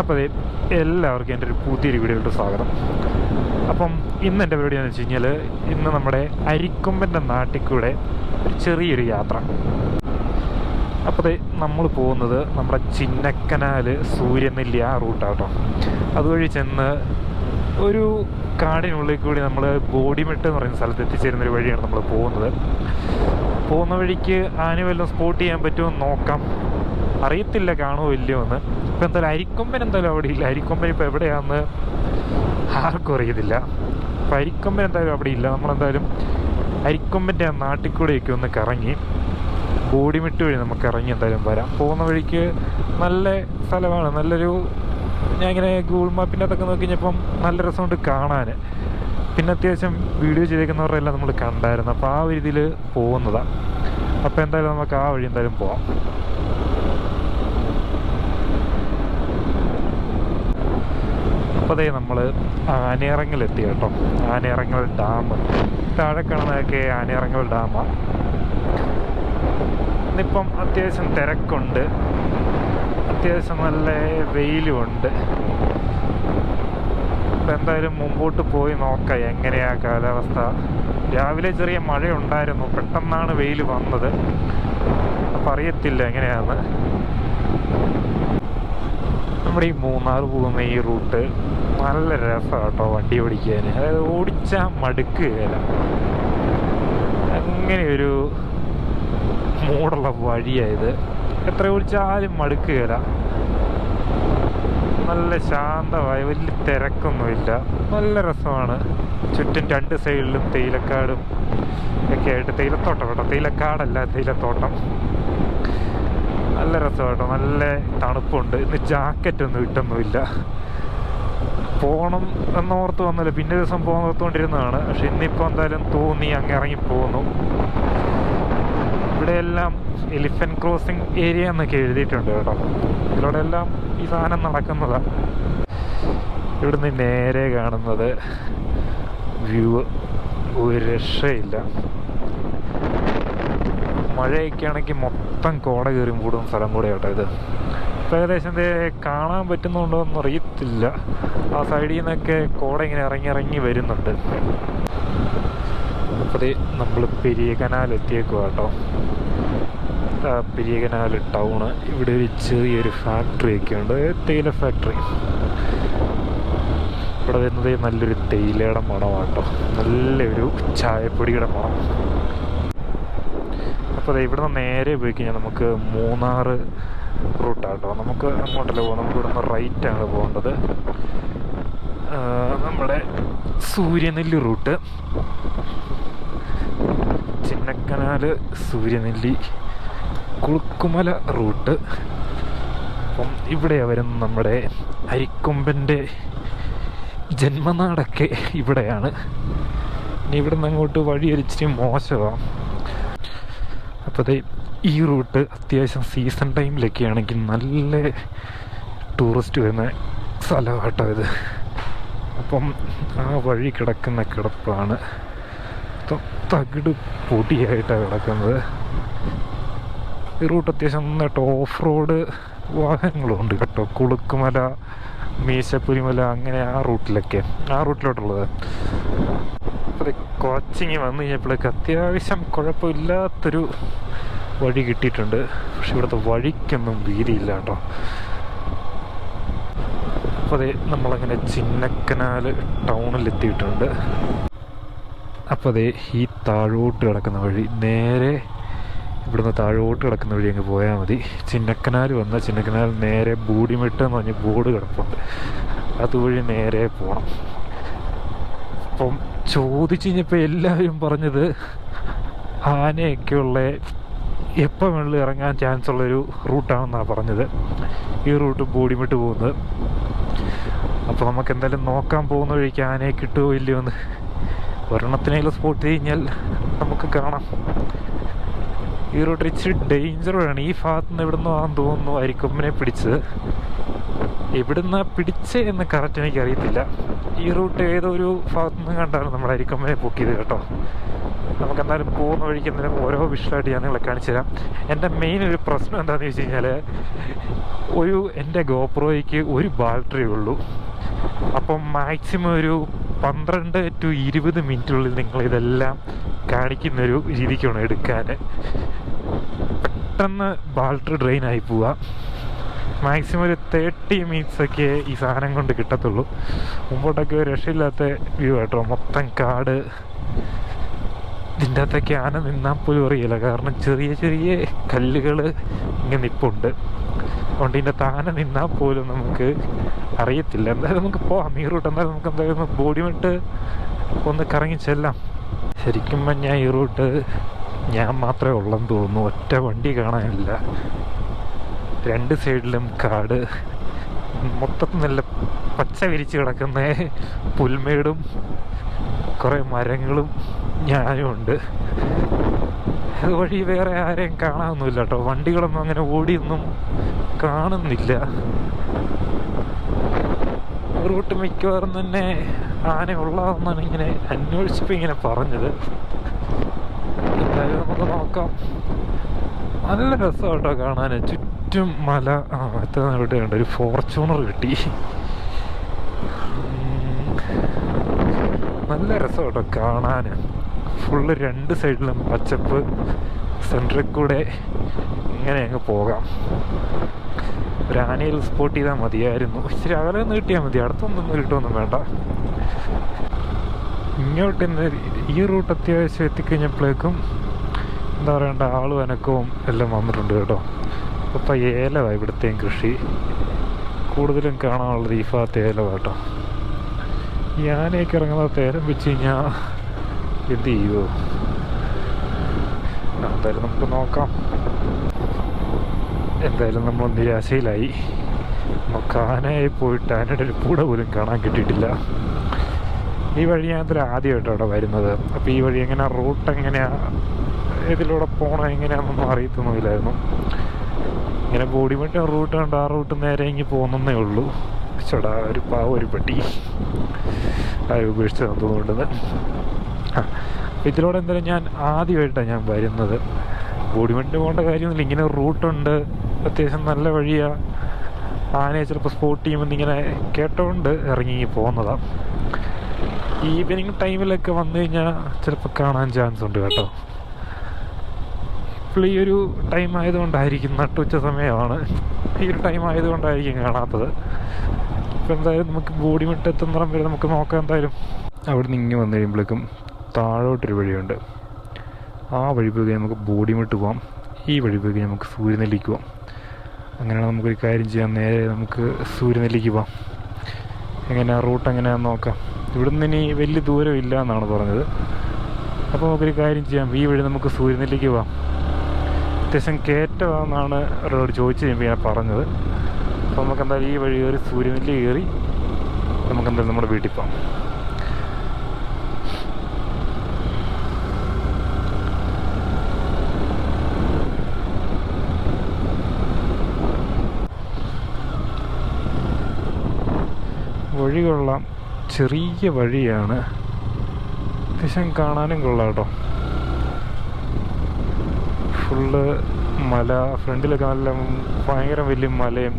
അപ്പോൾ എല്ലാവർക്കും എന്റെ ഒരു പുതിയൊരു വീഡിയോയിലോട്ട് സ്വാഗതം. അപ്പം ഇന്ന് എന്റെ പരിപാടി എന്ന് വെച്ച് കഴിഞ്ഞാൽ ഇന്ന് നമ്മുടെ അരിക്കൊമ്പന്റെ നാട്ടിൽ കൂടെ ഒരു ചെറിയൊരു യാത്ര. അപ്പോൾ നമ്മൾ പോകുന്നത് നമ്മുടെ ചിന്നക്കനാൽ സൂര്യനെല്ലി ആ റൂട്ടാട്ടോ അതുവഴി ചെന്ന് ഒരു കാടിനുള്ളിൽ കൂടി നമ്മൾ ബോഡിമെട്ട് എന്ന് പറയുന്ന സ്ഥലത്ത് എത്തിച്ചേരുന്ന ഒരു വഴിയാണ് നമ്മൾ പോകുന്നത്. പോകുന്ന വഴിക്ക് ആന സ്പോട്ട് ചെയ്യാൻ പറ്റുമോ നോക്കാം. അറിയത്തില്ല കാണുമോ ഇല്ലയോ എന്ന്. ഇപ്പം എന്തായാലും അരിക്കൊമ്പൻ എന്തായാലും അവിടെ ഇല്ല. അരിക്കൊമ്പൻ ഇപ്പോൾ എവിടെയാന്ന് ആർക്കും അറിയത്തില്ല. അപ്പം അരിക്കൊമ്പൻ എന്തായാലും അവിടെ ഇല്ല. നമ്മളെന്തായാലും അരിക്കൊമ്പന്റെ ആ നാട്ടിൽ കൂടെയൊക്കെ ഒന്ന് കറങ്ങി ബോഡിമിട്ട് വഴി നമുക്ക് ഇറങ്ങി എന്തായാലും വരാം. പോകുന്ന വഴിക്ക് നല്ല സ്ഥലമാണ്. നല്ലൊരു ഞാൻ ഇങ്ങനെ ഗൂഗിൾ മാപ്പിന്റെ അതൊക്കെ നോക്കി കഴിഞ്ഞപ്പം നല്ല രസമുണ്ട് കാണാൻ. പിന്നെ അത്യാവശ്യം വീഡിയോ ചെയ്തേക്കുന്നവരെല്ലാം നമ്മൾ കണ്ടായിരുന്നു. അപ്പോൾ ആ ഒരു ഇതിൽ പോകുന്നതാണ് അപ്പോൾ എന്തായാലും നമുക്ക് ആ വഴി എന്തായാലും പോവാം. അപ്പോൾ നമ്മൾ നമ്മൾ ആനയിറങ്ങലെത്തി കേട്ടോ. ആനയിറങ്ങൽ ഡാം. താഴെ കാണുന്നതൊക്കെ ആനയിറങ്ങൽ ഡാമാണ് ഇന്നിപ്പം അത്യാവശ്യം തിരക്കുണ്ട്. അത്യാവശ്യം നല്ല വെയിലുമുണ്ട്. ഇപ്പം എന്തായാലും മുമ്പോട്ട് പോയി നോക്കാം എങ്ങനെയാ കാലാവസ്ഥ. രാവിലെ ചെറിയ മഴയുണ്ടായിരുന്നു. പെട്ടെന്നാണ് വെയിൽ വന്നത്. അപ്പം അറിയത്തില്ല എങ്ങനെയാന്ന്. നമ്മുടെ ഈ മൂന്നാർ പോകുന്ന ഈ റൂട്ട് നല്ല രസമാണ് കേട്ടോ വണ്ടി ഓടിക്കാൻ അതായത് ഓടിച്ചാൽ മടുക്കുകയില്ല അങ്ങനെയൊരു മൂടുള്ള വഴിയായത്. എത്ര ഓടിച്ചാലും മടുക്കുകയില്ല നല്ല ശാന്തമായി വലിയ തിരക്കൊന്നുമില്ല. നല്ല രസമാണ്. ചുറ്റും രണ്ട് സൈഡിലും തേയിലക്കാടും ഒക്കെ ആയിട്ട്. തേയിലത്തോട്ടം കേട്ടോ. തേയിലക്കാടല്ല തേയിലത്തോട്ടം. നല്ല രസമായിട്ടോ നല്ല തണുപ്പുണ്ട്. ഇന്ന് ജാക്കറ്റൊന്നും ഇട്ടൊന്നുമില്ല. പോകണം എന്നോർത്ത് വന്നില്ല. പിന്നെ ദിവസം പോകാൻ ഓർത്തുകൊണ്ടിരുന്നതാണ് പക്ഷെ ഇന്നിപ്പോൾ എന്തായാലും തോന്നി അങ്ങ് ഇറങ്ങി പോകുന്നു ഇവിടെയെല്ലാം എലിഫന്റ് ക്രോസിംഗ് ഏരിയ എന്നൊക്കെ എഴുതിയിട്ടുണ്ട് കേട്ടോ. ഇതിലൂടെ എല്ലാം ഈ സാധനം നടക്കുന്നതാണ് ഇവിടുന്ന് നേരെ കാണുന്നത് വ്യൂ. ഒരു രക്ഷയില്ല. മഴയൊക്കെ ആണെങ്കിൽ മൊത്തം കോട കയറി കൂടുന്ന സ്ഥലം കൂടെ കേട്ടോ ഇത്. ഇപ്പം ഏകദേശം കാണാൻ പറ്റുന്നുണ്ടോ എന്ന് അറിയത്തില്ല. ആ സൈഡിൽ നിന്നൊക്കെ കോട ഇങ്ങനെ ഇറങ്ങി ഇറങ്ങി വരുന്നുണ്ട്. അപ്പോൾ നമ്മൾ പെരിയ കനാൽ എത്തിയേക്കുക കേട്ടോ പെരിയ കനാൽ ടൗണ് ഇവിടെ ഒരു ചെറിയൊരു ഫാക്ടറി ഒക്കെ ഉണ്ട്. തേയില ഫാക്ടറി ഇവിടെ വരുന്നത് നല്ലൊരു തേയിലയുടെ മണമാണ് കേട്ടോ നല്ലൊരു ചായപ്പൊടിയുടെ മണം. അപ്പോൾ ദേ ഇവിടുന്ന് നേരെ പോയി കഴിഞ്ഞാൽ നമുക്ക് മൂന്നാർ റൂട്ടാട്ടോ നമുക്ക് അങ്ങോട്ടല്ല പോകാം നമുക്ക് ഇവിടുന്ന് റൈറ്റാണ് പോകേണ്ടത്. നമ്മുടെ സൂര്യനെല്ലി റൂട്ട്. ചിന്നക്കനാല് സൂര്യനെല്ലി കുളുക്കുമല റൂട്ട്. അപ്പം ഇവിടെയാണ് വരുന്ന നമ്മുടെ അരിക്കൊമ്പന്റെ ജന്മനാടൊക്കെ ഇവിടെയാണ്. ഇനി ഇവിടുന്ന് അങ്ങോട്ട് വഴി ഒരിച്ചിരി മോശമാണ് അപ്പോൾ ഈ റൂട്ട് അത്യാവശ്യം സീസൺ ടൈമിലൊക്കെ ആണെങ്കിൽ നല്ല ടൂറിസ്റ്റ് വരുന്ന സ്ഥലമാട്ടോ ഇത്. അപ്പം ആ വഴി കിടക്കുന്ന കിടപ്പാണ്. തകിട് പൊടിയായിട്ടാണ് കിടക്കുന്നത്. ഈ റൂട്ട് അത്യാവശ്യം നന്നായിട്ട് ഓഫ് റോഡ് വാഹനങ്ങളുണ്ട് കേട്ടോ. കുളുക്കുമല മീശപ്പുലിമല അങ്ങനെ ആ റൂട്ടിലൊക്കെ. ആ റൂട്ടിലോട്ടുള്ളത്. കോച്ചിങ് വന്നു കഴിഞ്ഞപ്പോഴേക്ക് അത്യാവശ്യം കുഴപ്പമില്ലാത്തൊരു വഴി കിട്ടിയിട്ടുണ്ട്. പക്ഷെ ഇവിടുത്തെ വഴിക്കൊന്നും വീതിയില്ല കേട്ടോ. അപ്പോൾ അതെ നമ്മളങ്ങനെ ചിന്നക്കനാൽ ടൗണിലെത്തിയിട്ടുണ്ട്. അപ്പോൾ അതെ ഈ താഴോട്ട് കിടക്കുന്ന വഴി നേരെ ഇവിടുന്ന് താഴോട്ട് കിടക്കുന്ന വഴി അങ്ങ് പോയാൽ മതി. ചിന്നക്കനാൽ വന്ന ചിന്നക്കനാൽ നേരെ ബൂഡിമിട്ട് എന്ന് പറഞ്ഞ് ബോർഡ് കിടപ്പുണ്ട്. അതുവഴി നേരെ പോകണം അപ്പം ചോദിച്ചു കഴിഞ്ഞപ്പോൾ എല്ലാവരും പറഞ്ഞത് ആനയൊക്കെയുള്ള എപ്പോൾ വെള്ളം ഇറങ്ങാൻ ചാൻസ് ഉള്ളൊരു റൂട്ടാണെന്നാണ് പറഞ്ഞത്. ഈ റൂട്ട് ബോഡിമിട്ട് പോകുന്നത്. അപ്പോൾ നമുക്ക് എന്തായാലും നോക്കാൻ പോകുന്ന വഴിക്ക് ആനയെ കിട്ടുമോ ഇല്ലയോ എന്ന് ഒരെണ്ണത്തിനെങ്കിലും സ്പോട്ട് കഴിഞ്ഞാൽ നമുക്ക് കാണാം. ഈ റൂട്ട് ഇച്ചിരി ഡേഞ്ചറാണ് ഈ ഭാഗത്ത് നിന്ന് എവിടെ നിന്നാണെന്ന് തോന്നുന്നു അരിക്കൊമ്പനെ പിടിച്ചത്. എവിടുന്ന പിടിച്ച് എന്ന് കറക്റ്റ് എനിക്ക് അറിയത്തില്ല ഈ റൂട്ട് ഏതോ ഒരു ഭാഗത്തു നിന്ന് കണ്ടാണ് നമ്മൾ ബുക്ക് പൊക്കിയത് കേട്ടോ. നമുക്ക് എന്തായാലും പോകുന്ന വഴിക്ക് എന്തെങ്കിലും ഓരോ വിഷയമായിട്ട് ഞാൻ നിങ്ങളെ കാണിച്ചു തരാം. എന്റെ മെയിൻ ഒരു പ്രശ്നം എന്താണെന്ന് വെച്ച് കഴിഞ്ഞാൽ ഒരു എന്റെ ഗോപ്രോയ്ക്ക് ഒരു ബാറ്ററി ഉള്ളൂ. അപ്പം മാക്സിമം ഒരു പന്ത്രണ്ട് ടു ഇരുപത് മിനിറ്റിനുള്ളിൽ നിങ്ങൾ ഇതെല്ലാം കാണിക്കുന്നൊരു രീതിക്കാണ് എടുക്കാൻ. പെട്ടെന്ന് ബാറ്ററി ഡ്രെയിൻ ആയി പോവുക മാക്സിമം ഒരു തേർട്ടി ഒക്കെ ഈ സാധനം കൊണ്ട് കിട്ടത്തുള്ളൂ. മുമ്പോട്ടൊക്കെ രക്ഷയില്ലാത്ത വ്യൂ കേട്ടോ മൊത്തം കാട്. ഇതിന്റെ അകത്തൊക്കെ ആന നിന്നാൽ പോലും അറിയില്ല. കാരണം ചെറിയ ചെറിയ കല്ലുകൾ ഇങ്ങനെ നിപ്പുണ്ട്. അതുകൊണ്ട് ഇതിന്റെ താന നിന്നാൽ പോലും നമുക്ക് അറിയത്തില്ല. എന്തായാലും നമുക്ക് പോവാം. ഈ റൂട്ട് എന്തായാലും നമുക്ക് എന്തായാലും ബോഡി വിട്ട് ഒന്ന് കറങ്ങി ചെല്ലാം. ശരിക്കും ഞാൻ ഈ റൂട്ട് ഞാൻ മാത്രമേ ഉള്ളെന്ന് തോന്നുന്നു. ഒറ്റ വണ്ടി കാണാനില്ല. രണ്ട് സൈഡിലും കാട്. മൊത്തത്തിൽ നല്ല പച്ച വിരിച്ച് കിടക്കുന്ന പുൽമേടും കുറേ മരങ്ങളും ഞാനും ഉണ്ട്. അതുവഴി വേറെ ആരെയും കാണാനൊന്നുമില്ല കേട്ടോ വണ്ടികളൊന്നും അങ്ങനെ ഓടിയൊന്നും കാണുന്നില്ല. റൂട്ട് മിക്കവാറും തന്നെ ആന ഉള്ളതെന്നാണ് ഇങ്ങനെ അന്വേഷിച്ചപ്പോൾ ഇങ്ങനെ പറഞ്ഞത്. എന്തായാലും നമുക്ക് നോക്കാം. നല്ല രസം കേട്ടോ കാണാൻ ചുറ്റും മല ആ എത്ര ഇവിടെ ഒരു ഫോർച്യൂണർ കിട്ടി. നല്ല രസം കേട്ടോ കാണാൻ ഫുള്ള് രണ്ട് സൈഡിലും പച്ചപ്പ് സെന്ററിൽ കൂടെ ഇങ്ങനെ അങ്ങ് പോകാം. ഒരു ആനയിൽ സ്പോട്ട് ചെയ്താൽ മതിയായിരുന്നു. ഇച്ചിരി അകലെ നിന്ന് കിട്ടിയാൽ മതി അടുത്തൊന്നും കിട്ടുമൊന്നും വേണ്ട. ഇങ്ങോട്ട് ഈ റൂട്ട് അത്യാവശ്യം എത്തിക്കഴിഞ്ഞപ്പോഴേക്കും എന്താ പറയണ്ട ആളും അനക്കവും എല്ലാം വന്നിട്ടുണ്ട് കേട്ടോ. അപ്പം ഏലമാണ് ഇവിടുത്തെയും കൃഷി. കൂടുതലും കാണാനുള്ളത് ഈ ഭാഗത്ത് കേട്ടോ ഞാനേക്ക് ഇറങ്ങുന്ന തേരം വെച്ച് കഴിഞ്ഞാൽ എന്ത് ചെയ്യുമോ എന്തായാലും നമുക്ക് നോക്കാം. എന്തായാലും നമ്മൾ നിരാശയിലായി. നമുക്ക് ആനയായി പോയിട്ട് ആനയുടെ ഒരു കൂടെ പോലും കാണാൻ കിട്ടിയിട്ടില്ല. ഈ വഴി ഞാൻ ഇതിൽ അവിടെ വരുന്നത്. അപ്പോൾ ഈ വഴി എങ്ങനെ റൂട്ട് എങ്ങനെയാണ് ഇതിലൂടെ പോകണം എങ്ങനെയാണെന്നൊന്നും അറിയത്തൊന്നുമില്ലായിരുന്നു. ഇങ്ങനെ ബോഡി ആ റൂട്ട് കണ്ട് ആ റൂട്ട് നേരെ ഇങ്ങി പോകുന്നേ ഉള്ളൂ. ചേടാ ഒരു പാവ ഒരു പെട്ടി. ആരും ഉപേക്ഷിച്ച് തോന്നുന്നുണ്ടെന്ന് ഇതിലൂടെ എന്തായാലും ഞാൻ ആദ്യമായിട്ടാണ് ഞാൻ വരുന്നത്. ബോഡി മറ്റ് പോകേണ്ട കാര്യമൊന്നുമില്ല. ഇങ്ങനെ റൂട്ടുണ്ട് അത്യാവശ്യം നല്ല വഴിയാണ് ആനയെ ചിലപ്പോൾ സ്പോട്ട് ചെയ്യുമ്പോൾ ഇങ്ങനെ കേട്ടോണ്ട് ഇറങ്ങി പോകുന്നതാണ് ഈവനിങ് ടൈമിലൊക്കെ വന്നു കഴിഞ്ഞാൽ ചിലപ്പോൾ കാണാൻ ചാൻസ് ഉണ്ട് കേട്ടോ. ഈ ഒരു ടൈം ആയതുകൊണ്ടായിരിക്കും നട്ടുച്ച സമയമാണ്. ഈ ഒരു ടൈം ആയതുകൊണ്ടായിരിക്കും കാണാത്തത്. ഇപ്പം എന്തായാലും നമുക്ക് ബോഡി മിട്ട് എത്തുന്നിടം വരെ നമുക്ക് നോക്കാം എന്തായാലും. അവിടെ നിന്ന് ഇങ്ങനെ വന്നു കഴിയുമ്പോഴേക്കും താഴോട്ടൊരു വഴിയുണ്ട്. ആ വഴി പോയി നമുക്ക് ബോഡി മിട്ട് പോവാം. ഈ വഴി പോയി നമുക്ക് സൂര്യനെല്ലിക്ക് പോവാം. അങ്ങനെയാണ് നമുക്കൊരു കാര്യം ചെയ്യാം. നേരെ നമുക്ക് സൂര്യനെല്ലിക്ക് പോവാം. എങ്ങനെയാണ് റൂട്ട് എങ്ങനെയാണെന്ന് നോക്കാം. ഇവിടുന്ന് ഇനി വലിയ ദൂരമില്ല എന്നാണ് പറഞ്ഞത്. അപ്പോൾ നമുക്കൊരു കാര്യം ചെയ്യാം. ഈ വഴി നമുക്ക് സൂര്യനെല്ലിക്ക് പോവാം. അത്യാവശ്യം കയറ്റമാണെന്നാണ് ഒരാളോട് ചോദിച്ചു കഴിയുമ്പോൾ ഞാൻ പറഞ്ഞത്. അപ്പോൾ നമുക്ക് എന്തായാലും ഈ വഴി കയറി സൂര്യനെല്ലി കയറി നമുക്ക് എന്തായാലും നമ്മുടെ വീട്ടിൽ പോകാം. വഴി കൊള്ളാം. ചെറിയ വഴിയാണ്. അത്യാവശ്യം കാണാനും കൊള്ളാം കേട്ടോ. ഫുള്ള് മല ഫ്രണ്ടിലൊക്കെ നല്ല ഭയങ്കര വലിയ മലയും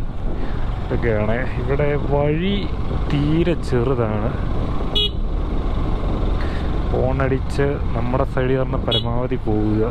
ഒക്കെയാണ് ഇവിടെ വഴി തീരെ ചെറുതാണ്. ഫോണടിച്ച് നമ്മുടെ സൈഡിൽ നിന്ന് പരമാവധി പോവുക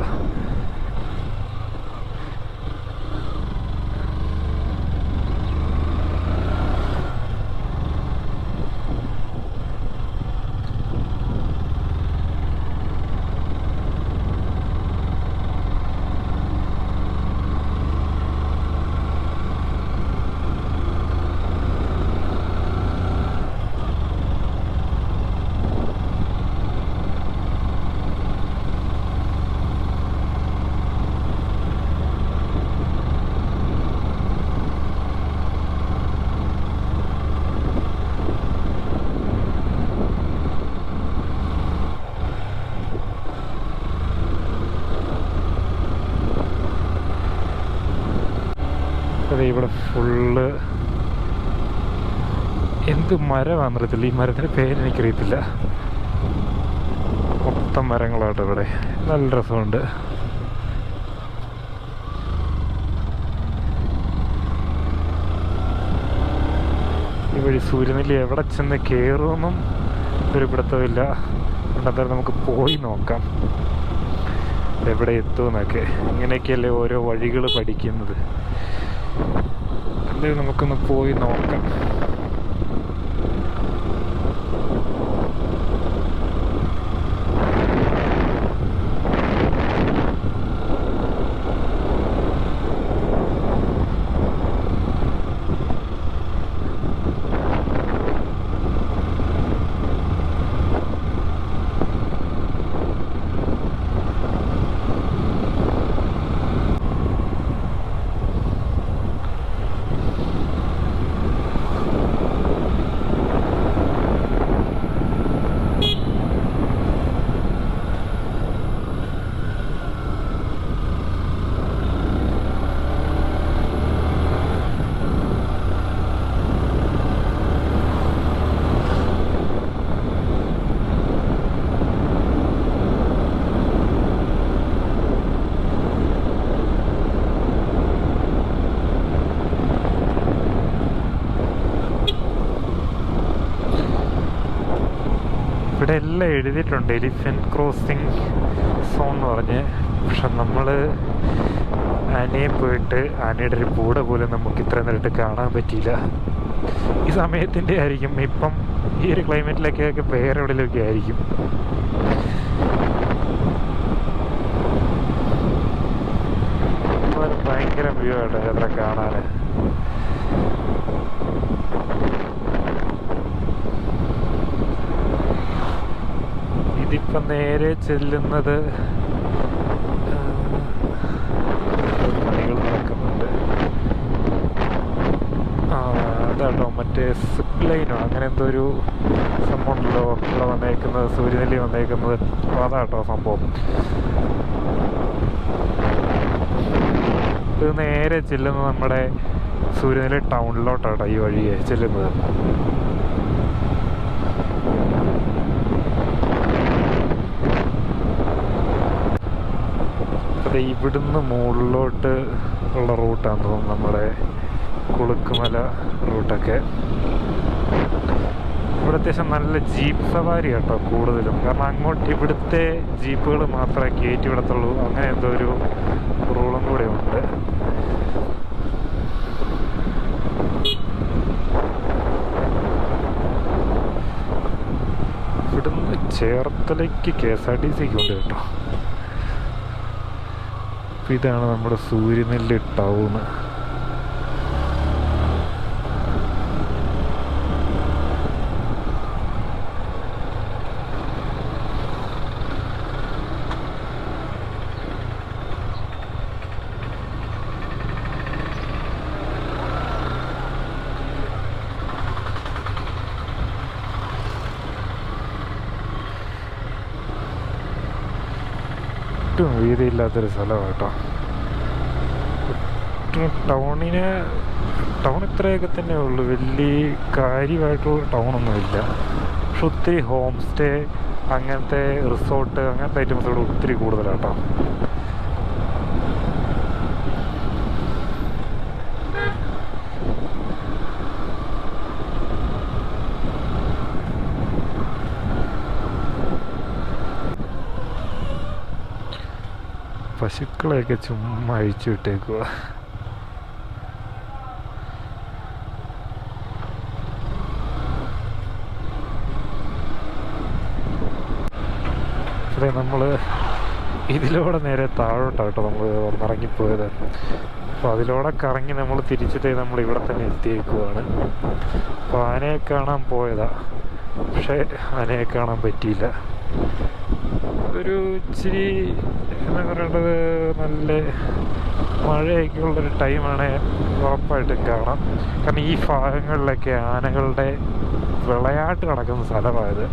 അതെ ഇവിടെ ഫുള്ള് എന്ത് മരമാണെന്നറിയത്തില്ല ഈ മരത്തിന്റെ പേര് എനിക്കറിയത്തില്ല. മൊത്തം മരങ്ങളാട്ടോ ഇവിടെ. നല്ല രസമുണ്ട്. ഈ വഴി സൂര്യനെല്ലി എവിടെ ചെന്ന് കയറുമെന്നും ഒരു പിടുത്തമില്ല എന്തായാലും നമുക്ക് പോയി നോക്കാം. എവിടെ എത്തുമെന്നൊക്കെ. ഇങ്ങനെയൊക്കെയല്ലേ ഓരോ വഴികൾ പഠിക്കുന്നത്. എന്തായാലും നമുക്കൊന്ന് പോയി നോക്കാം ഇവിടെ എല്ലാം എഴുതിയിട്ടുണ്ട് എലിഫന്റ് ക്രോസിങ് സോൺ എന്ന് പറഞ്ഞ്. പക്ഷെ നമ്മൾ ആനയെ പോയിട്ട് ആനയുടെ ഒരു കൂടെ പോലും നമുക്ക് ഇത്ര നേരിട്ട് കാണാൻ പറ്റിയില്ല. ഈ സമയത്തിന്റെ ആയിരിക്കും. ഇപ്പം ഈ ഒരു ക്ലൈമറ്റിലൊക്കെ വേറെ എവിടെയൊക്കെ ആയിരിക്കും. ഭയങ്കര വ്യൂ ആണ് അത്ര കാണാൻ ഇതിപ്പം നേരെ ചെല്ലുന്നത് പണികൾ നടക്കുന്നുണ്ട്. അതാട്ടോ മറ്റേ സിപ്പ് ലൈനോ? അങ്ങനെ എന്തോ ഒരു സംഭവം ഉണ്ടല്ലോ ഇവിടെ വന്നേക്കുന്നത് സൂര്യനെല്ലി വന്നേക്കുന്നത്. അപ്പോൾ അതാട്ടോ സംഭവം. ഇത് നേരെ ചെല്ലുന്നത് നമ്മുടെ സൂര്യനെല്ലി ടൗണിലോട്ടാട്ടോ ഈ വഴിയെ ചെല്ലുന്നത്. അതെ ഇവിടുന്ന് മുകളിലോട്ട് ഉള്ള റൂട്ടാണ്. തോന്നുന്നു നമ്മുടെ കുളുക്കുമല റൂട്ടൊക്കെ. ഇവിടെ അത്യാവശ്യം നല്ല ജീപ്പ് സവാരി കേട്ടോ കൂടുതലും. കാരണം അങ്ങോട്ട് ഇവിടുത്തെ ജീപ്പുകൾ മാത്രമേ കയറ്റി വിടത്തുള്ളൂ. അങ്ങനെ എന്തോ ഒരു റൂളും കൂടെ ഉണ്ട്. ഇവിടുന്ന് ചേർത്തലയ്ക്ക് കെ എസ് ആർ ടി സിക്ക് ഉണ്ട് കേട്ടോ. ഇതാണ് നമ്മുടെ സൂര്യനെല്ലി ടൗണ് ഒട്ടും വീതിയില്ലാത്തൊരു സ്ഥലമാണ് കേട്ടോ. ഒട്ടും ടൗണിനെ ടൗൺ ഇത്രയൊക്കെ തന്നെ ഉള്ളൂ. വലിയ കാര്യമായിട്ടുള്ള ടൗണൊന്നുമില്ല. പക്ഷെ ഒത്തിരി ഹോം സ്റ്റേ അങ്ങനത്തെ റിസോർട്ട് അങ്ങനത്തെ ഐറ്റംസ് ഇവിടെ ഒത്തിരി കൂടുതലാണ് പശുക്കളെയൊക്കെ ചുമ്മാ അഴിച്ചു വിട്ടേക്കുക അതെ നമ്മൾ ഇതിലൂടെ നേരെ താഴോട്ടാട്ടോ നമ്മൾ ഇറങ്ങിപ്പോയത്. അപ്പോൾ അതിലൂടെ കറങ്ങി നമ്മൾ തിരിച്ചിട്ട് നമ്മൾ ഇവിടെ തന്നെ എത്തിയേക്കുവാണ്. അപ്പോൾ ആനയെ കാണാൻ പോയതാ. പക്ഷേ ആനയെ കാണാൻ പറ്റിയില്ല. ഒരു ഇച്ചിരി എന്താ പറയുന്നത് നല്ല മഴയൊക്കെ ഉള്ളൊരു ടൈമാണ് ഉറപ്പായിട്ടും കാണാം. കാരണം ഈ ഭാഗങ്ങളിലൊക്കെ ആനകളുടെ വിളയാട്ട് നടക്കുന്ന സ്ഥലമായത്.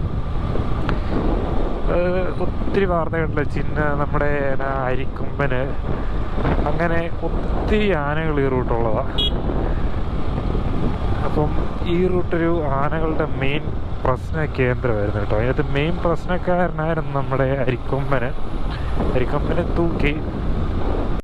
ഒത്തിരി വാർത്തകളുടെ ചിന്ന നമ്മുടെ എന്നാ അരിക്കൊമ്പന് അങ്ങനെ ഒത്തിരി ആനകൾ ഈ റൂട്ടുള്ളതാണ് അപ്പം ഈ റൂട്ടൊരു ആനകളുടെ മെയിൻ പ്രശ്ന കേന്ദ്രമായിരുന്നു കേട്ടോ. അതിനകത്ത് മെയിൻ പ്രശ്നക്കാരനായിരുന്നു നമ്മുടെ അരിക്കൊമ്പന്. അരിക്കൊമ്പനെ തൂക്കി